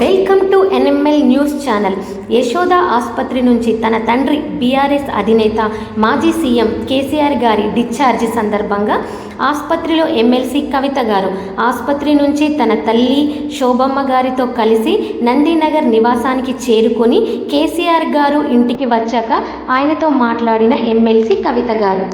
Welcome to NML news channel. Yashoda ఆసుపత్రి నుంచి తన తండ్రి బీఆర్ఎస్ అధినేత మాజీ సీఎం కేసీఆర్ గారి డిశ్చార్జ్ సందర్భంగా ఆసుపత్రిలో ఎమ్మెల్సీ కవిత గారు ఆసుపత్రి నుంచి తన తల్లి శోభమ్మ గారితో కలిసి నందినగర్ నివాసానికి చేరుకొని కేసీఆర్ గారు ఇంటికి వచ్చాక ఆయనతో మాట్లాడిన ఎమ్మెల్సీ కవిత గారు.